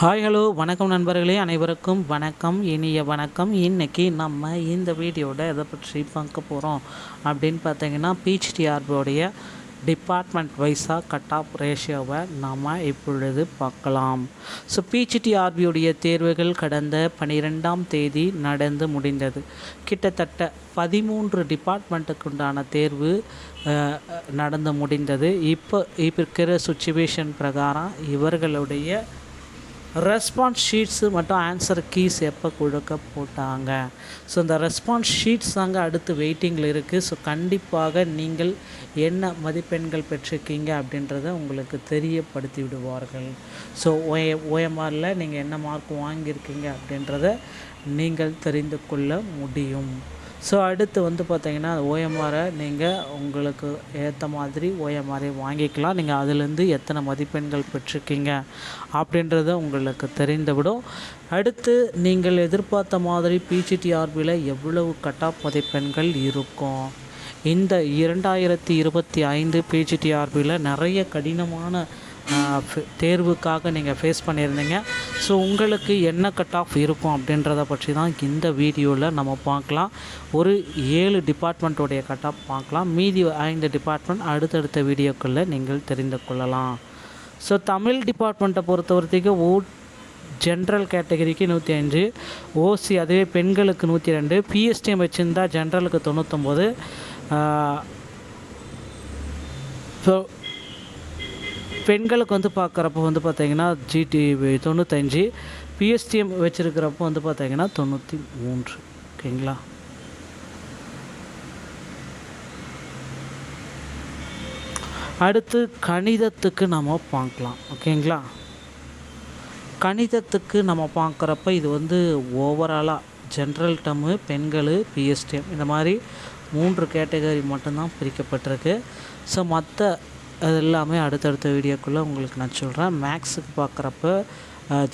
Hi hello வணக்கம் நண்பர்களே அனைவருக்கும் வணக்கம் இனிய வணக்கம். இன்றைக்கி நம்ம இந்த வீடியோவில் எதை பற்றி பார்க்க போகிறோம் அப்படின்னு பார்த்தீங்கன்னா பிஹெச்டிஆர்பியோடைய டிபார்ட்மெண்ட் வைஸாக கட் ஆஃப் ரேஷியோவை நாம் இப்பொழுது பார்க்கலாம். ஸோ பிஹெச்டிஆர்பியுடைய தேர்வுகள் கடந்த பனிரெண்டாம் தேதி நடந்து முடிந்தது. கிட்டத்தட்ட பதிமூன்று டிபார்ட்மெண்ட்டுக்கு உண்டான தேர்வு நடந்து முடிந்தது. இப்போ இப்போ இருக்கிற சுச்சுவேஷன் பிரகாரம் இவர்களுடைய ரெஸ்பான்ஸ் ஷீட்ஸு மட்டும் ஆன்சர் கீஸ் எப்போ கொடுக்க போட்டாங்க? ஸோ இந்த ரெஸ்பான்ஸ் ஷீட்ஸ் தாங்க அடுத்து வெயிட்டிங்கில் இருக்குது ஸோ கண்டிப்பாக நீங்கள் என்ன மதிப்பெண்கள் பெற்றிருக்கீங்க அப்படின்றத உங்களுக்கு தெரியப்படுத்தி விடுவார்கள் ஸோ ஓய ஓஎம்ஆரில் நீங்கள் என்ன மார்க் வாங்கியிருக்கீங்க அப்படின்றத நீங்கள் தெரிந்து கொள்ள முடியும். ஸோ அடுத்து வந்து பார்த்தீங்கன்னா ஓஎம்ஆரை நீங்கள் உங்களுக்கு ஏற்ற மாதிரி ஓஎம்ஆரை வாங்கிக்கலாம். நீங்கள் அதிலேருந்து எத்தனை மதிப்பெண்கள் பெற்றிருக்கீங்க அப்படின்றத உங்களுக்கு தெரிந்துவிடும். அடுத்து நீங்கள் எதிர்பார்த்த மாதிரி பிஜிடிஆர்பியில் எவ்வளவு கட் ஆஃப் மதிப்பெண்கள் இருக்கும்? இந்த இரண்டாயிரத்தி இருபத்தி ஐந்து பிஜிடிஆர்பியில் நிறைய கடினமான தேர்வுக்காக நீங்கள் ஃபேஸ் பண்ணியிருந்தீங்க. ஸோ உங்களுக்கு என்ன கட் ஆஃப் இருக்கும் அப்படின்றத பற்றி தான் இந்த வீடியோவில் நம்ம பார்க்கலாம். ஒரு ஏழு டிபார்ட்மெண்ட்டோடைய கட் ஆஃப் பார்க்கலாம். மீதி ஐந்து டிபார்ட்மெண்ட் அடுத்தடுத்த வீடியோக்களில் நீங்கள் தெரிந்து கொள்ளலாம். ஸோ தமிழ் டிபார்ட்மெண்ட்டை பொறுத்த வரைக்கும் ஓ ஜென்ரல் கேட்டகரிக்கு நூற்றி அஞ்சு ஓசி அதுவே பெண்களுக்கு நூற்றி ரெண்டு பிஎஸ்டிஎம் வச்சுருந்தா ஜென்ரலுக்கு தொண்ணூத்தொம்பது ஸோ பெண்களுக்கு வந்து பார்க்குறப்ப வந்து பார்த்தீங்கன்னா ஜிடி தொண்ணூத்தஞ்சு பிஎஸ்டிஎம் வச்சுருக்கிறப்போ வந்து பார்த்தீங்கன்னா தொண்ணூற்றி மூன்று. ஓகேங்களா? அடுத்து கணிதத்துக்கு நம்ம பார்க்கலாம். ஓகேங்களா? கணிதத்துக்கு நம்ம பார்க்குறப்ப இது வந்து ஓவராலாக ஜென்ரல் டம்மு பெண்கள் பிஎஸ்டிஎம் இந்த மாதிரி மூன்று கேட்டகரி மட்டும்தான் பிரிக்கப்பட்டிருக்கு. ஸோ மற்ற அது எல்லாமே அடுத்தடுத்த வீடியோக்குள்ளே உங்களுக்கு நான் சொல்கிறேன் மேக்ஸுக்கு பார்க்குறப்ப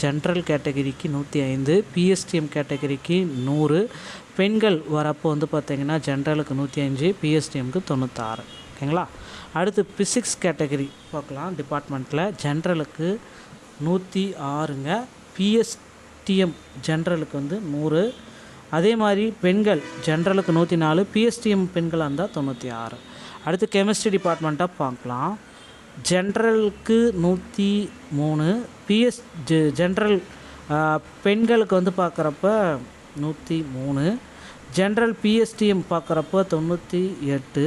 ஜென்ரல் கேட்டகரிக்கு நூற்றி ஐந்து பிஎஸ்டிஎம் கேட்டகரிக்கு நூறு பெண்கள் வரப்போ வந்து பார்த்திங்கன்னா ஜென்ரலுக்கு நூற்றி அஞ்சு பிஎஸ்டிஎம்க்கு தொண்ணூற்றாறு ஓகேங்களா? அடுத்து பிசிக்ஸ் கேட்டகரி பார்க்கலாம். டிபார்ட்மெண்ட்டில் ஜென்ரலுக்கு நூற்றி ஆறுங்க பிஎஸ்டிஎம் ஜென்ரலுக்கு வந்து நூறு. அதே மாதிரி பெண்கள் ஜென்ரலுக்கு நூற்றி நாலு பிஎஸ்டிஎம் பெண்களாக இருந்தால் தொண்ணூற்றி ஆறு. அடுத்து கெமிஸ்ட்ரி டிபார்ட்மெண்ட்டாக பார்க்கலாம். ஜென்ரலுக்கு நூற்றி மூணு. பிஎஸ் ஜென்ரல் பெண்களுக்கு வந்து பார்க்குறப்ப நூற்றி மூணு. ஜென்ரல் பிஎஸ்டிஎம் பார்க்குறப்ப தொண்ணூற்றி எட்டு.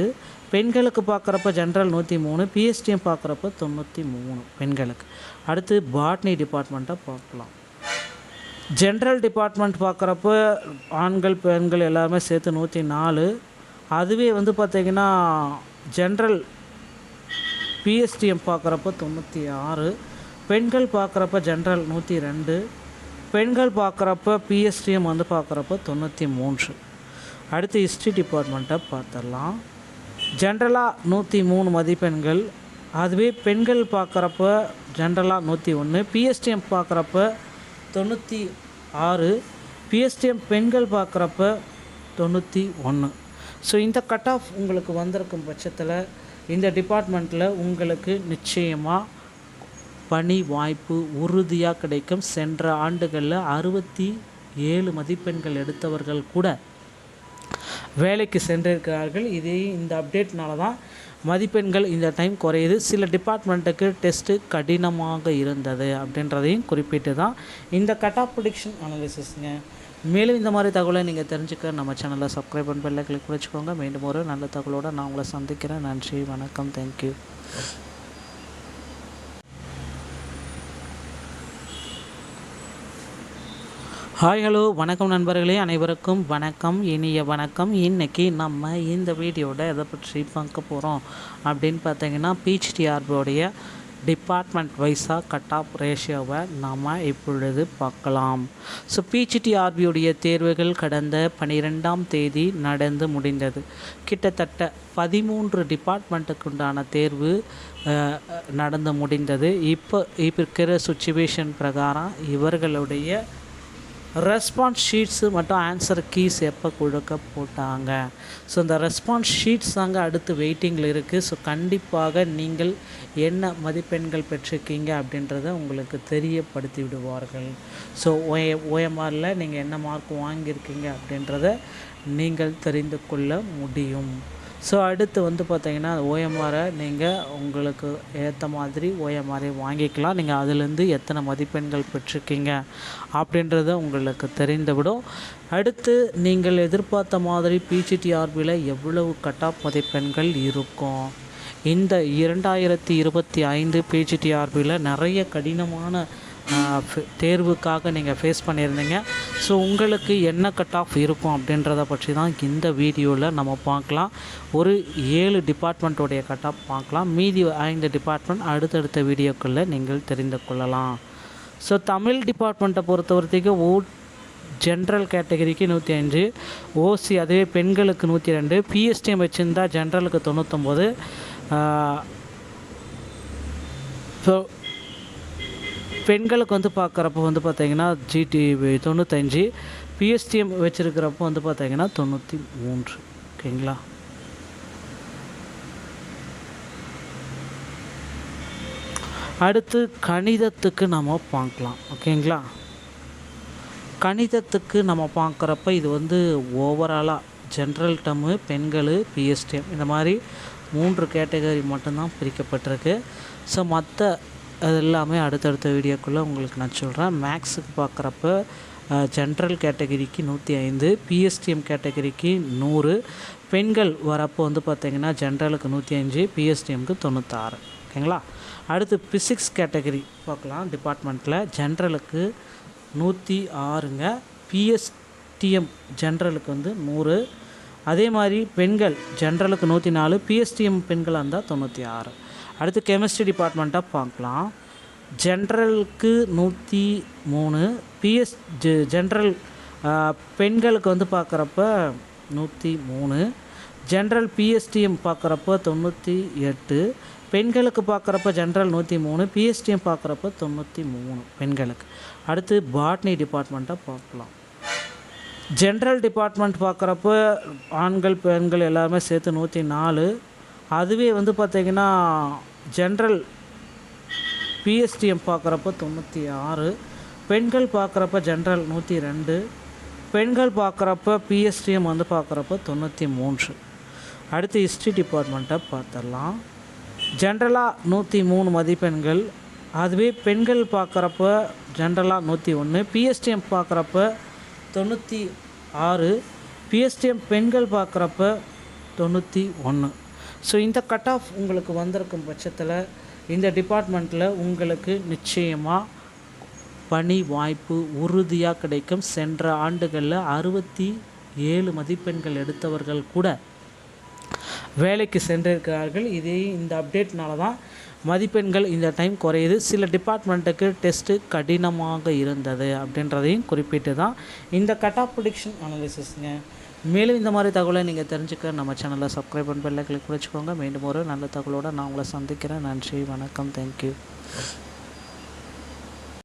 பெண்களுக்கு பார்க்குறப்ப ஜென்ரல் நூற்றி மூணு. பிஎஸ்டிஎம் பார்க்குறப்ப தொண்ணூற்றி மூணு பெண்களுக்கு. அடுத்து பாட்னி டிபார்ட்மெண்ட்டை பார்க்கலாம். ஜென்ரல் டிபார்ட்மெண்ட் பார்க்குறப்ப ஆண்கள் பெண்கள் எல்லாருமே சேர்த்து நூற்றி நாலு. அதுவே வந்து பார்த்திங்கன்னா ஜென்ரல் பிஎஸ்டிஎம் பார்க்குறப்ப தொண்ணூற்றி ஆறு பெண்கள் பார்க்குறப்ப ஜென்ரல் நூற்றி ரெண்டு பெண்கள் பார்க்குறப்ப பிஎஸ்டிஎம் வந்து பார்க்குறப்ப தொண்ணூற்றி மூன்று. அடுத்து ஹிஸ்ட்ரி டிபார்ட்மெண்ட்டை பார்த்துடலாம் ஜென்ரலாக நூற்றி மூணு மதிப்பெண்கள் அதுவே பெண்கள் பார்க்குறப்ப ஜென்ரலாக நூற்றி ஒன்று பிஎஸ்டிஎம் பார்க்குறப்ப தொண்ணூற்றி ஆறு பிஎஸ்டிஎம் பெண்கள் பார்க்குறப்ப தொண்ணூற்றி ஒன்று ஸோ இந்த கட் ஆஃப் உங்களுக்கு வந்திருக்கும் பட்சத்தில் இந்த டிபார்ட்மெண்ட்டில் உங்களுக்கு நிச்சயமாக பணி வாய்ப்பு உறுதியாக கிடைக்கும். சென்ற ஆண்டுகளில் அறுபத்தி ஏழு மதிப்பெண்கள் எடுத்தவர்கள் கூட வேலைக்கு சென்றிருக்கிறார்கள். இதே இந்த அப்டேட்னால தான் மதிப்பெண்கள் இந்த டைம் குறையுது. சில டிபார்ட்மெண்ட்டுக்கு டெஸ்ட்டு கடினமாக இருந்தது அப்படின்றதையும் குறிப்பிட்டு தான் இந்த கட் ஆஃப் ப்ரிடிக்ஷன் அனாலிசிஸ்ங்க மேலும் இந்த மாதிரி தகவலை நீங்கள் தெரிஞ்சுக்க நம்ம சேனலை சப்ஸ்கிரைப் பண்ணி பெல்லை கிளிக் வச்சுக்கோங்க மீண்டும் ஒரு நல்ல தகவலோடு நான் உங்களை சந்திக்கிறேன். நன்றி வணக்கம். தேங்க்யூ ஹாய் ஹலோ வணக்கம் நண்பர்களே. அனைவருக்கும் வணக்கம். இனிய வணக்கம். இன்றைக்கி நம்ம இந்த வீடியோவில் எதை பற்றி பார்க்க போகிறோம் அப்படின்னு பார்த்தீங்கன்னா பிஹெச்டிஆர்பியோடைய டிபார்ட்மெண்ட் வைஸாக கட் ஆஃப் ரேஷியோவை நாம் இப்பொழுது பார்க்கலாம். ஸோ பிஹெச்டிஆர்பியுடைய தேர்வுகள் கடந்த பனிரெண்டாம் தேதி நடந்து முடிந்தது. கிட்டத்தட்ட பதிமூன்று டிபார்ட்மெண்ட்டுக்கு உண்டான தேர்வு நடந்து முடிந்தது. இப்போ இப்போ இருக்கிற சுச்சுவேஷன் பிரகாரம் இவர்களுடைய ரெஸ்பான்ஸ் ஷீட்ஸு மற்றும் ஆன்சர் கீஸ் எப்போ கொடுக்க போட்டாங்க? ஸோ இந்த ரெஸ்பான்ஸ் ஷீட்ஸ் தாங்க அடுத்து வெயிட்டிங்கில் இருக்குது ஸோ கண்டிப்பாக நீங்கள் என்ன மதிப்பெண்கள் பெற்றிருக்கீங்க அப்படின்றத உங்களுக்கு தெரியப்படுத்தி விடுவார்கள் ஸோ ஓய ஓஎம்ஆரில் நீங்கள் என்ன மார்க் வாங்கியிருக்கீங்க அப்படின்றத நீங்கள் தெரிந்து கொள்ள முடியும். ஸோ அடுத்து வந்து பார்த்தீங்கன்னா ஓஎம்ஆரை நீங்கள் உங்களுக்கு ஏற்ற மாதிரி ஓஎம்ஆரை வாங்கிக்கலாம். நீங்கள் அதுலேருந்து எத்தனை மதிப்பெண்கள் பெற்றிருக்கீங்க அப்படின்றத உங்களுக்கு தெரிந்துவிடும். அடுத்து நீங்கள் எதிர்பார்த்த மாதிரி பிஜிடிஆர்பியில் எவ்வளவு கட் ஆஃப் மதிப்பெண்கள் இருக்கும்? இந்த இரண்டாயிரத்தி இருபத்தி ஐந்து பிஜிடிஆர்பியில் நிறைய கடினமான தேர்வுக்காக நீங்கள் ஃபேஸ் பண்ணியிருந்தீங்க. ஸோ உங்களுக்கு என்ன கட் ஆஃப் இருக்கும் அப்படின்றத பற்றி தான் இந்த வீடியோவில் நம்ம பார்க்கலாம். ஒரு ஏழு டிபார்ட்மெண்ட்டோடைய கட் ஆஃப் பார்க்கலாம். மீதி ஐந்து டிபார்ட்மெண்ட் அடுத்தடுத்த வீடியோக்களில் நீங்கள் தெரிந்து கொள்ளலாம். ஸோ தமிழ் டிபார்ட்மெண்ட்டை பொறுத்த வரைக்கும் ஓ ஜென்ரல் கேட்டகரிக்கு நூற்றி அஞ்சு ஓசி அதுவே பெண்களுக்கு நூற்றி ரெண்டு பிஎஸ்டிஎம் வச்சுருந்தா ஜென்ரலுக்கு தொண்ணூற்றொம்போது ஸோ பெண்களுக்கு வந்து பார்க்குறப்ப வந்து பார்த்தீங்கன்னா ஜிடி தொண்ணூத்தஞ்சு பிஎஸ்டிஎம் வச்சுருக்கிறப்போ வந்து பார்த்தீங்கன்னா தொண்ணூற்றி மூன்று. ஓகேங்களா? அடுத்து கணிதத்துக்கு நம்ம பார்க்கலாம். ஓகேங்களா? கணிதத்துக்கு நம்ம பார்க்குறப்ப இது வந்து ஓவராலாக ஜென்ரல் டம்மு பெண்கள் பிஎஸ்டிஎம் இந்த மாதிரி மூன்று கேட்டகரி மட்டும்தான் பிரிக்கப்பட்டிருக்கு. ஸோ மற்ற அது எல்லாமே அடுத்தடுத்த வீடியோக்குள்ளே உங்களுக்கு நான் சொல்கிறேன் மேக்ஸுக்கு பார்க்குறப்ப ஜென்ரல் கேட்டகரிக்கு நூற்றி ஐந்து பிஎஸ்டிஎம் கேட்டகரிக்கு நூறு பெண்கள் வரப்போ வந்து பார்த்திங்கன்னா ஜென்ரலுக்கு நூற்றி அஞ்சு பிஎஸ்டிஎம்க்கு தொண்ணூற்றாறு ஓகேங்களா? அடுத்து ஃபிசிக்ஸ் கேட்டகரி பார்க்கலாம். டிபார்ட்மெண்ட்டில் ஜென்ரலுக்கு நூற்றி ஆறுங்க பிஎஸ்டிஎம் ஜென்ரலுக்கு வந்து நூறு அதே மாதிரி பெண்கள் ஜென்ரலுக்கு நூற்றி நாலு பிஎஸ்டிஎம் பெண்களாக இருந்தால் தொண்ணூற்றி ஆறு. அடுத்து கெமிஸ்ட்ரி டிபார்ட்மெண்ட்டாக பார்க்கலாம். ஜென்ரலுக்கு நூற்றி மூணு. பிஎஸ் ஜென்ரல் பெண்களுக்கு வந்து பார்க்குறப்ப நூற்றி மூணு. ஜென்ரல் பிஎஸ்டிஎம் பார்க்குறப்ப தொண்ணூற்றி எட்டு. பெண்களுக்கு பார்க்குறப்ப ஜென்ரல் நூற்றி மூணு. பிஎஸ்டிஎம் பார்க்குறப்ப தொண்ணூற்றி மூணு பெண்களுக்கு. அடுத்து பாட்னி டிபார்ட்மெண்ட்டாக பார்க்கலாம். ஜென்ரல் டிபார்ட்மெண்ட் பார்க்குறப்ப ஆண்கள் பெண்கள் எல்லாருமே சேர்த்து நூற்றி நாலு. அதுவே வந்து பார்த்திங்கன்னா ஜென்ரல் பிஎஸ்டிஎம் பார்க்குறப்ப தொண்ணூற்றி ஆறு பெண்கள் பார்க்குறப்ப ஜென்ரல் நூற்றி ரெண்டு பெண்கள் பார்க்குறப்ப பிஎஸ்டிஎம் வந்து பார்க்குறப்ப தொண்ணூற்றி மூன்று. அடுத்து ஹிஸ்ட்ரி டிபார்ட்மெண்ட்டை பார்த்துடலாம். ஜென்ரலாக நூற்றி மூணு மதிப்பெண்கள் அதுவே பெண்கள் பார்க்குறப்ப ஜென்ரலாக நூற்றி ஒன்று பிஎஸ்டிஎம் பார்க்குறப்ப தொண்ணூற்றி ஆறு பிஎஸ்டிஎம் பெண்கள் பார்க்குறப்ப தொண்ணூற்றி ஒன்று. ஸோ இந்த கட் ஆஃப் உங்களுக்கு வந்திருக்கும் பட்சத்தில் இந்த டிபார்ட்மெண்ட்டில் உங்களுக்கு நிச்சயமாக பணி வாய்ப்பு உறுதியாக கிடைக்கும். சென்ற ஆண்டுகளில் அறுபத்தி ஏழு மதிப்பெண்கள் எடுத்தவர்கள் கூட வேலைக்கு சென்றிருக்கிறார்கள். இதே இந்த அப்டேட்னால தான் மதிப்பெண்கள் இந்த டைம் குறையுது. சில டிபார்ட்மெண்ட்டுக்கு டெஸ்ட்டு கடினமாக இருந்தது அப்படின்றதையும் குறிப்பிட்டு தான் இந்த கட் ஆஃப் ப்ரொடிக்ஷன் அனாலிசிஸ்ங்க மேலும் இந்த மாதிரி தகவலை நீங்கள் தெரிஞ்சுக்க நம்ம சேனலை சப்ஸ்கிரைப் பண்ணி பெல்லை கிளிக் வச்சுக்கோங்க மீண்டும் ஒரு நல்ல தகவலோடு நான் உங்களை சந்திக்கிறேன். நன்றி வணக்கம். தேங்க்யூ